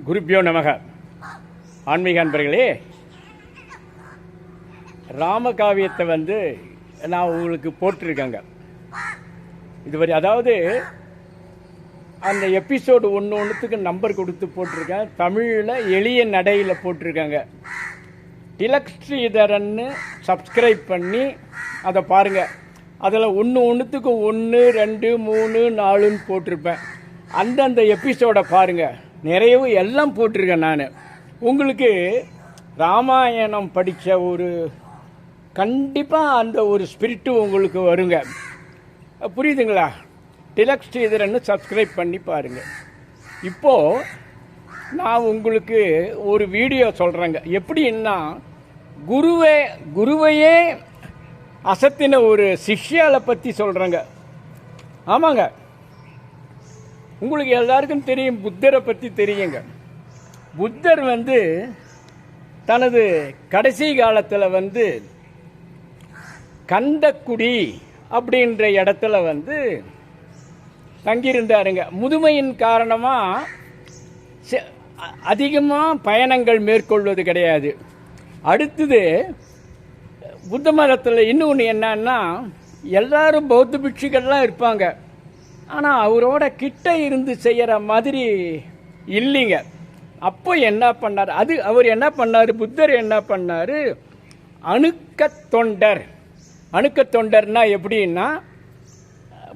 குருப்பியோ நமக. ஆன்மீக அன்பர்களே ராமகாவியத்தை வந்து நான் உங்களுக்கு போட்டிருக்கேங்க. இதுவரை அதாவது அந்த எபிசோடு ஒன்று ஒன்றுத்துக்கு நம்பர் கொடுத்து போட்டிருக்கேன். தமிழில் எளிய நடையில் போட்டிருக்காங்க. டிலக் ஸ்ரீதரன்னு சப்ஸ்கிரைப் பண்ணி அதை பாருங்கள் அதில் ஒன்று ஒன்றுத்துக்கு ஒன்று ரெண்டு மூணு நாலுன்னு போட்டிருப்பேன். அந்தந்த எபிசோடை பாருங்கள் நிறையவு எல்லாம் போட்டிருக்கேன் நான். உங்களுக்கு ராமாயணம் படித்த ஒரு கண்டிப்பாக அந்த ஒரு ஸ்பிரிட்டு உங்களுக்கு வருங்க. புரியுதுங்களா? டிலக்ஸ் ஸ்ரீதரன்னு சப்ஸ்கிரைப் பண்ணி பாருங்கள் இப்போது நான் உங்களுக்கு ஒரு வீடியோ சொல்கிறேங்க எப்படின்னா குருவே குருவையே அசத்தின ஒரு சிஷ்யாவை பற்றி சொல்கிறேங்க ஆமாங்க. உங்களுக்கு எல்லாருக்கும் தெரியும் புத்தரை பற்றி தெரியுங்க. புத்தர் வந்து தனது கடைசி காலத்தில் வந்து கந்தக்குடி அப்படின்ற இடத்துல வந்து தங்கியிருந்தாருங்க. முதுமையின் காரணமாக அதிகமாக பயணங்கள் மேற்கொள்வது கிடையாது. அடுத்தது புத்த மதத்தில் இன்னொன்று என்னன்னா எல்லாரும் பௌத்த பிட்சுகள்லாம் இருப்பாங்க. ஆனால் அவரோட கிட்ட இருந்து செய்கிற மாதிரி இல்லைங்க. அப்போ என்ன பண்ணார்? அது அவர் என்ன பண்ணார்? புத்தர் என்ன பண்ணார்? அணுக்க தொண்டர். அணுக்க தொண்டர்னா எப்படின்னா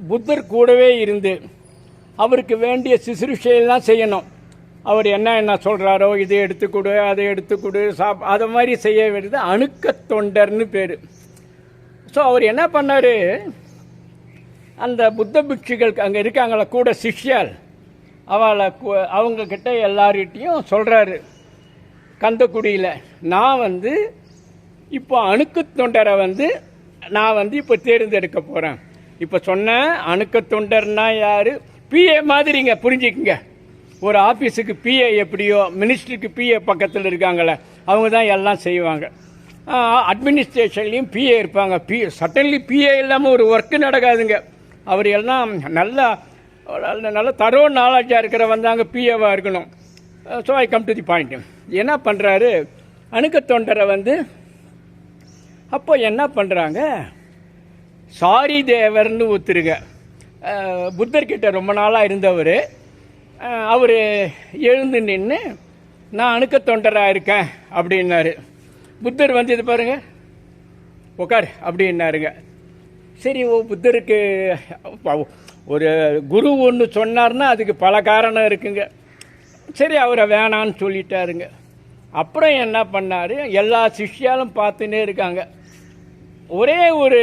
புத்தர் கூடவே இருந்து அவருக்கு வேண்டிய சிசுருஷையெல்லாம் செய்யணும். அவர் என்ன என்ன சொல்கிறாரோ இதை எடுத்துக்கொடு அதை எடுத்துக்கொடு சாப் அதை மாதிரி செய்ய வேண்டியது அணுக்க தொண்டர்னு பேர். ஸோ அவர் என்ன பண்ணார்? அந்த புத்த பிக்ஷுகள் அங்கே இருக்காங்கள கூட சிஷ்யால் அவளை அவங்கக்கிட்ட எல்லார்கிட்டையும் சொல்கிறாரு கந்தக்குடியில் நான் வந்து இப்போ அணுக்கு தொண்டரை வந்து நான் வந்து இப்போ தேர்ந்தெடுக்க போகிறேன் இப்போ சொன்ன அணுக்க தொண்டர்னா யார்? பிஏ மாதிரிங்க புரிஞ்சுக்குங்க. ஒரு ஆஃபீஸுக்கு பிஏ எப்படியோ மினிஸ்டருக்கு பிஏ பக்கத்தில் இருக்காங்களே அவங்க தான் எல்லாம் செய்வாங்க. அட்மினிஸ்ட்ரேஷன்லேயும் பிஏ இருப்பாங்க. பி சட்டன்லி பிஏ இல்லாமல் ஒரு ஒர்க்கு நடக்காதுங்க. அவர் எல்லாம் நல்லா நல்ல தரோ நாலேஜாக இருக்கிற வந்தாங்க பிஏவாக இருக்கணும். So I come to the point என்ன பண்ணுறாரு அணுக்க தொண்டரை வந்து அப்போ என்ன பண்ணுறாங்க சாரி தேவர்னு ஒத்துருங்க. புத்தர்கிட்ட ரொம்ப நாளாக இருந்தவர். அவர் எழுந்து நின்று நான் அணுக்க தொண்டராக இருக்கேன் அப்படின்னாரு. புத்தர் வந்து இது பாருங்கள் உட்கார் அப்படின்னாருங்க. சரி ஓ புத்தருக்கு ஒரு குரு ஒன்று சொன்னார்னா அதுக்கு பல காரணம் இருக்குங்க. சரி அவரை வேணான்னு சொல்லிட்டாருங்க. அப்புறம் என்ன பண்ணார்? எல்லா சிஷ்யாலும் பார்த்துன்னே இருக்காங்க. ஒரே ஒரு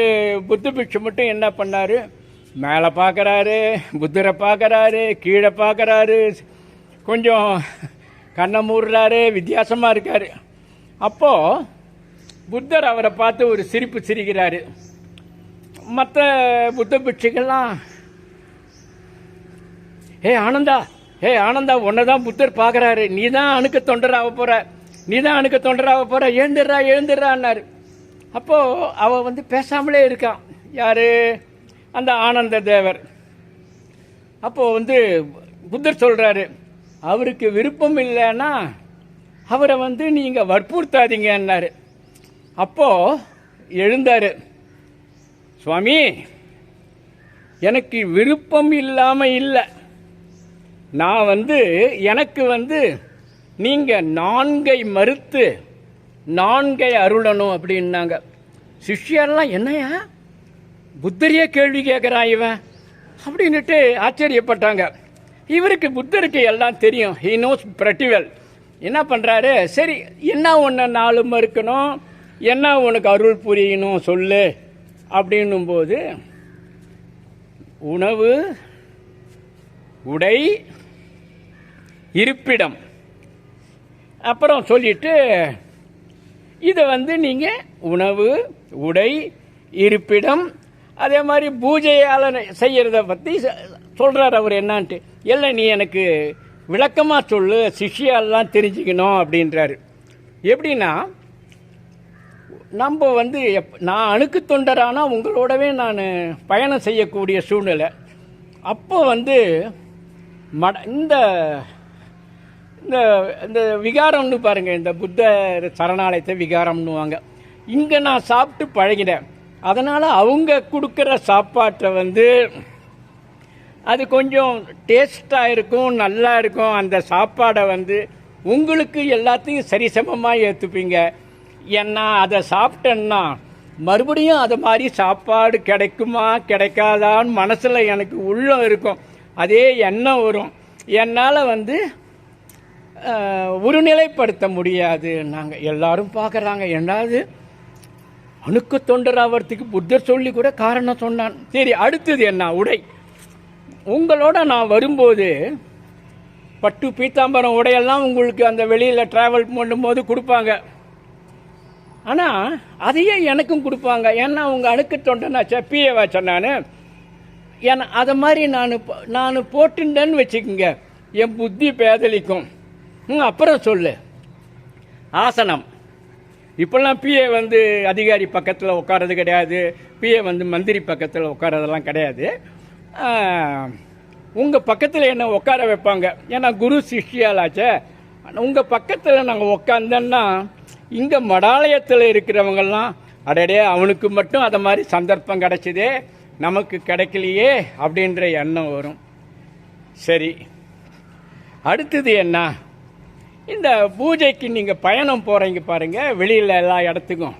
புத்த பிக்ஷு மட்டும் என்ன பண்ணார்? மேலே பார்க்குறாரு புத்தரை பார்க்குறாரு கீழே பார்க்குறாரு கொஞ்சம் கண்ணை மூடுறாரு வித்தியாசமாக இருக்கார். அப்போது புத்தர் அவரை பார்த்து ஒரு சிரிப்பு சிரிக்கிறாரு. மற்ற புத்த பிட்சுகள்லாம் ஹே ஆனந்தா ஹே ஆனந்தா உன்னை தான் புத்தர் பார்க்குறாரு. நீ தான் அணுக்க தொண்டராக போகிற நீ தான் அணுக்க தொண்டராக போகிற எழுந்துடுறா எழுந்துடுறான்னாரு. அப்போது அவள் வந்து பேசாமலே இருக்கான். யார்? அந்த ஆனந்த தேவர். அப்போது வந்து புத்தர் சொல்கிறாரு அவருக்கு விருப்பம் இல்லைன்னா அவரை வந்து நீங்கள் வற்புறுத்தாதீங்கன்னாரு. அப்போது எழுந்தார். சுவாமி எனக்கு விருப்பம் இல்லாமல் இல்லை. நான் வந்து எனக்கு வந்து நீங்கள் நான்கை மறுத்து நான்கை அருளணும் அப்படின்னாங்க. சிஷ்யர்லாம் என்னையா புத்தரையே கேள்வி கேட்குறான் இவன். அப்படின்னுட்டு ஆச்சரியப்பட்டாங்க. இவருக்கு புத்தருக்கு எல்லாம் தெரியும். ஹீ நோஸ் பிரட்டிவல் என்ன பண்ணுறாரு சரி என்ன ஒன்று நாலு மறுக்கணும்? என்ன உனக்கு அருள் புரியணும்? சொல்லு. அப்படின்னும்போது உணவு உடை இருப்பிடம். அப்புறம் சொல்லிட்டு இதை வந்து நீங்கள் உணவு உடை இருப்பிடம் அதே மாதிரி பூஜையால் செய்கிறத பற்றி சொல்கிறார் அவர் என்னான்ட்டு. இல்லை நீ எனக்கு விளக்கமாக சொல்லு சிஷ்யாலாம் தெரிஞ்சுக்கணும் அப்படின்றாரு. எப்படின்னா நம்ம வந்து எப் நான் அணுக்கு தொண்டரானால் உங்களோடவே நான் பயணம் செய்யக்கூடிய சூழ்நிலை. அப்போ வந்து மட இந்த இந்த இந்த இந்த விகாரம்னு பாருங்கள் இந்த புத்த சரணாலயத்தை விகாரம்னுவாங்க. இங்கே நான் சாப்பிட்டு பழகினேன். அதனால் அவங்க கொடுக்குற சாப்பாட்டை வந்து அது கொஞ்சம் டேஸ்ட்டாக இருக்கும் நல்லா இருக்கும். அந்த சாப்பாடை வந்து உங்களுக்கு எல்லாத்தையும் சரிசமமாக ஏற்றுப்பீங்க ஏன்னா அதை சாப்பிட்டேன்னா மறுபடியும் அது மாதிரி சாப்பாடு கிடைக்குமா கிடைக்காதான்னு மனசில் எனக்கு உள்ளம் இருக்கும். அதே எண்ணம் வரும். என்னால் வந்து ஒருநிலைப்படுத்த முடியாது நாங்கள் எல்லாரும் பார்க்குறாங்க என்னது? அணுக்கு தொண்டராகிறதுக்கு புத்தர் சொல்லி கூட காரணம் சொன்னான். சரி அடுத்தது என்ன? உடை. உங்களோட நான் வரும்போது பட்டு பீத்தாம்பரம் உடையெல்லாம் உங்களுக்கு அந்த வெளியில் ட்ராவல் பண்ணும்போது கொடுப்பாங்க. ஆனால் அதையே எனக்கும் கொடுப்பாங்க. ஏன்னா உங்கள் அணுக்கு தொண்டனாச்சா பிஏவா நான் ஏன்னா அதை மாதிரி நான் நான் போட்டுட்டேன்னு வச்சுக்கோங்க. என் புத்தி பேதலிக்கும் ம் அப்புறம் சொல்லு. ஆசனம். இப்போல்லாம் பிஏ வந்து அதிகாரி பக்கத்தில் உட்கார்றது கிடையாது. பிஏ வந்து மந்திரி பக்கத்தில் உட்காரதெல்லாம் கிடையாது. உங்கள் பக்கத்தில் என்ன உட்கார வைப்பாங்க? ஏன்னா குரு சிஷ்யாலாச்சே. உங்கள் பக்கத்தில் நாங்கள் உட்காந்தோன்னா இங்கே மடாலயத்தில் இருக்கிறவங்கெல்லாம் அடடே அவனுக்கு மட்டும் அதை மாதிரி சந்தர்ப்பம் கிடச்சிதே நமக்கு கிடைக்கலையே அப்படின்ற எண்ணம் வரும். சரி. அடுத்தது என்ன? இந்த பூஜைக்கு நீங்கள் பயணம் போகிறீங்க பாருங்கள் வெளியில் எல்லா இடத்துக்கும்.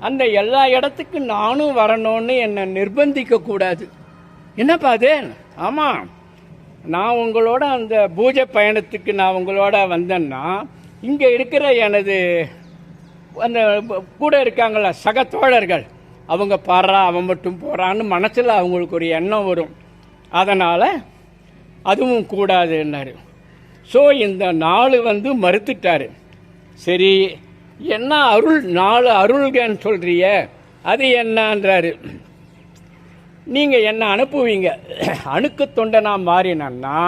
அந்த எல்லா இடத்துக்கும் நானும் வரணும்னு என்னை நிர்பந்திக்கக்கூடாது. என்னப்பா அது? ஆமாம் நான் உங்களோட அந்த பூஜை பயணத்துக்கு நான் உங்களோட வந்தேன்னா இங்கே இருக்கிற எனது அந்த கூட இருக்காங்கள சக தோழர்கள் அவங்க பாடுறா அவன் மட்டும் போகிறான்னு மனசில் அவங்களுக்கு ஒரு எண்ணம் வரும். அதனால் அதுவும் கூடாதுன்னாரு. ஸோ இந்த நாள் வந்து மறுத்துட்டாரு. சரி என்ன அருள் நாலு அருள்கன்னு சொல்கிறிய அது என்னன்றாரு. நீங்கள் என்ன அனுப்புவீங்க? அணுக்கு தொண்டனாக மாறினன்னா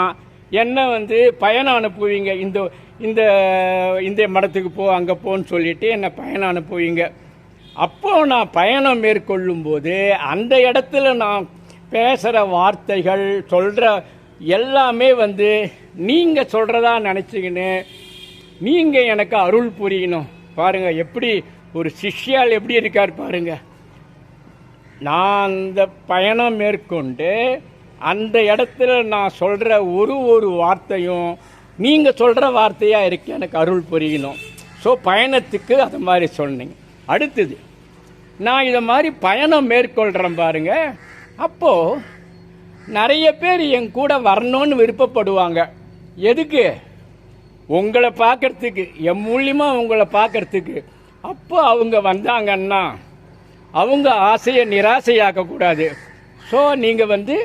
என்ன வந்து பயணம் அனுப்புவீங்க? இந்த இந்த இந்த மடத்துக்கு போ அங்கே போன்னு சொல்லிட்டு என்னை பயணம் அனுப்புவீங்க? அப்போ நான் பயணம் மேற்கொள்ளும் போது அந்த இடத்துல நான் பேசுகிற வார்த்தைகள் சொல்கிற எல்லாமே வந்து நீங்கள் சொல்கிறதா நினச்சிக்கின்னு நீங்கள் எனக்கு அருள் புரியணும். பாருங்கள் எப்படி ஒரு சிஷ்யால் எப்படி இருக்கார் பாருங்கள் நான் அந்த பயணம் மேற்கொண்டு அந்த இடத்துல நான் சொல்கிற ஒரு ஒரு வார்த்தையும் நீங்கள் சொல்கிற வார்த்தையாக இருக்கு எனக்கு அருள் புரியணும். ஸோ பயணத்துக்கு அது மாதிரி சொன்னீங்க. அடுத்தது நான் இதை மாதிரி பயணம் மேற்கொள்கிறேன் பாருங்க. அப்போது நிறைய பேர் என் கூட வரணும்னு விருப்பப்படுவாங்க. எதுக்கு? உங்களை பார்க்கறதுக்கு என் மூலியமாக உங்களை பார்க்கறதுக்கு. அப்போ அவங்க வந்தாங்கன்னா அவங்க ஆசையை நிராசையாக்கக்கூடாது ஸோ நீங்கள் வந்து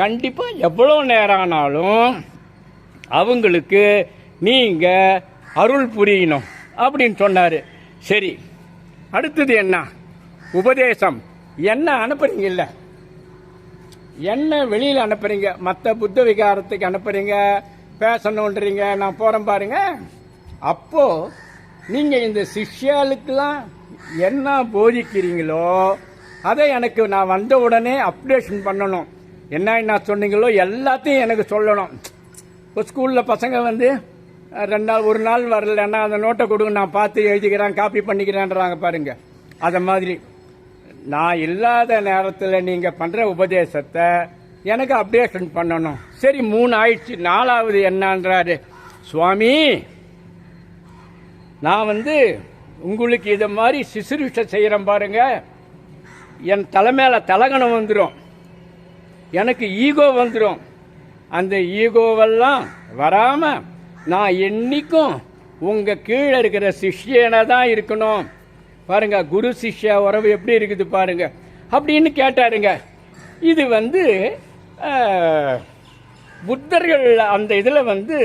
கண்டிப்பாக எவ்வளோ நேரம் ஆனாலும் அவங்களுக்கு நீங்கள் அருள் புரியணும் அப்படின்னு சொன்னார். சரி அடுத்தது என்ன? உபதேசம். என்ன அனுப்புறீங்கல்ல? என்ன வெளியில் அனுப்புறீங்க? மற்ற புத்த விகாரத்துக்கு அனுப்புறீங்க? பேசணுன்றீங்க? நான் போகிறேன் பாருங்க. அப்போது நீங்கள் இந்த சிஷ்யாளுக்கெல்லாம் என்ன போதிக்கிறீங்களோ அதை எனக்கு நான் வந்த உடனே அப்டேஷன் பண்ணணும். என்ன என்ன சொன்னீங்களோ எல்லாத்தையும் எனக்கு சொல்லணும். இப்போ ஸ்கூலில் பசங்க வந்து ரெண்டு நாள் ஒரு நாள் வரலன்னா அந்த நோட்டை கொடுங்க நான் பார்த்து எழுதிக்கிறேன் காப்பி பண்ணிக்கிறேன்றாங்க பாருங்க. அதை மாதிரி. நான் இல்லாத நேரத்தில் நீங்கள் பண்ணுற உபதேசத்தை எனக்கு அப்டேஷன் பண்ணணும். சரி மூணு ஆயிடுச்சு. நாலாவது என்னன்றாரு. சுவாமி நான் வந்து உங்களுக்கு இதை மாதிரி சிசுருஷை செய்கிறேன் பாருங்க. என் தலைமையில் தலகணம் வந்துடும் எனக்கு ஈகோ வந்துடும் அந்த ஈகோவெல்லாம் வராமல் நான் என்றைக்கும் உங்கள் கீழே இருக்கிற சிஷ்யனை தான் இருக்கணும். பாருங்க குரு சிஷ்ய உறவு எப்படி இருக்குது பாருங்க. அப்படின்னு கேட்டாருங்க. இது வந்து புத்தர்கள் அந்த இதில் வந்து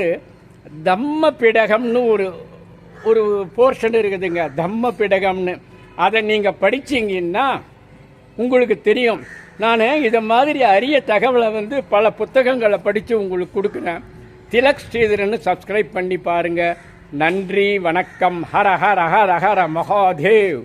தம்ம பிடகம்னு ஒரு ஒரு போர்ஷன் இருக்குதுங்க. தம்ம பிடகம்னு அதை நீங்கள் படிச்சீங்கன்னா உங்களுக்கு தெரியும். நான் இதை மாதிரி அரிய தகவலை வந்து பல புத்தகங்களை படித்து உங்களுக்கு கொடுக்குறேன். திலக் ஸ்ரீதரன்னு சப்ஸ்கிரைப் பண்ணி பாருங்கள் நன்றி வணக்கம். ஹர ஹர ஹர ஹர மகாதேவ்.